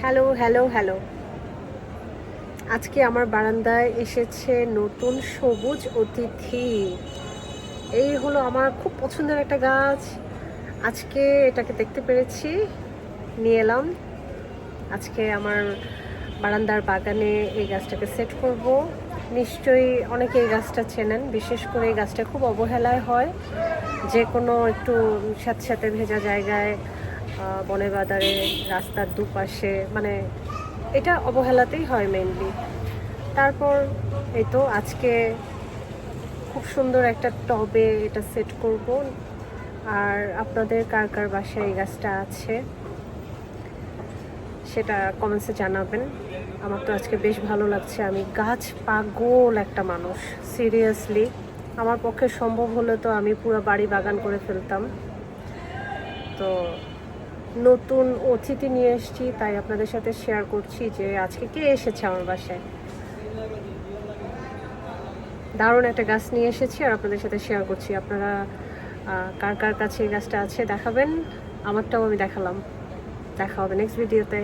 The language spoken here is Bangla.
Hello hello hello. আজকে আমার বারান্দায় এসেছে নতুন সবুজ অতিথি। এই হলো আমার খুব পছন্দের একটা গাছ। আজকে এটাকে দেখতে পেরেছি, নিয়ে এলাম। আজকে আমার বারান্দার বাগানে এই গাছটাকে সেট করব। নিশ্চয়ই অনেকে এই গাছটা চেনেন, বিশেষ করে এই গাছটা খুব অবহেলায় হয়। যে কোনো একটু স্যাঁতস্যাঁতে ভেজা জায়গায় বনে বাদারে রাস্তার দুপাশে মানে এটা অবহেলাতেই হয় মেনলি তারপর এই তো আজকে খুব সুন্দর একটা টবে এটা সেট করব। আর আপনাদের কার কার বাসায় এই গাছটা আছে, সেটা কমেন্টসে জানাবেন। আমার তো আজকে বেশ ভালো লাগছে। আমি গাছ পাগল একটা মানুষ সিরিয়াসলি আমার পক্ষে সম্ভব হলে তো আমি পুরো বাড়ি বাগান করে ফেলতাম। তো নতুন অতিথি নিয়ে এসেছি, তাই আপনাদের সাথে শেয়ার করছি যে আজকে কে এসেছে আমার বাসায়। দারুণ একটা গাছ নিয়ে এসেছি আর আপনাদের সাথে শেয়ার করছি। আপনারা কার কার কাছে এই গাছটা আছে দেখাবেন? আমারটাও আমি দেখালাম। দেখা হবে নেক্সট ভিডিওতে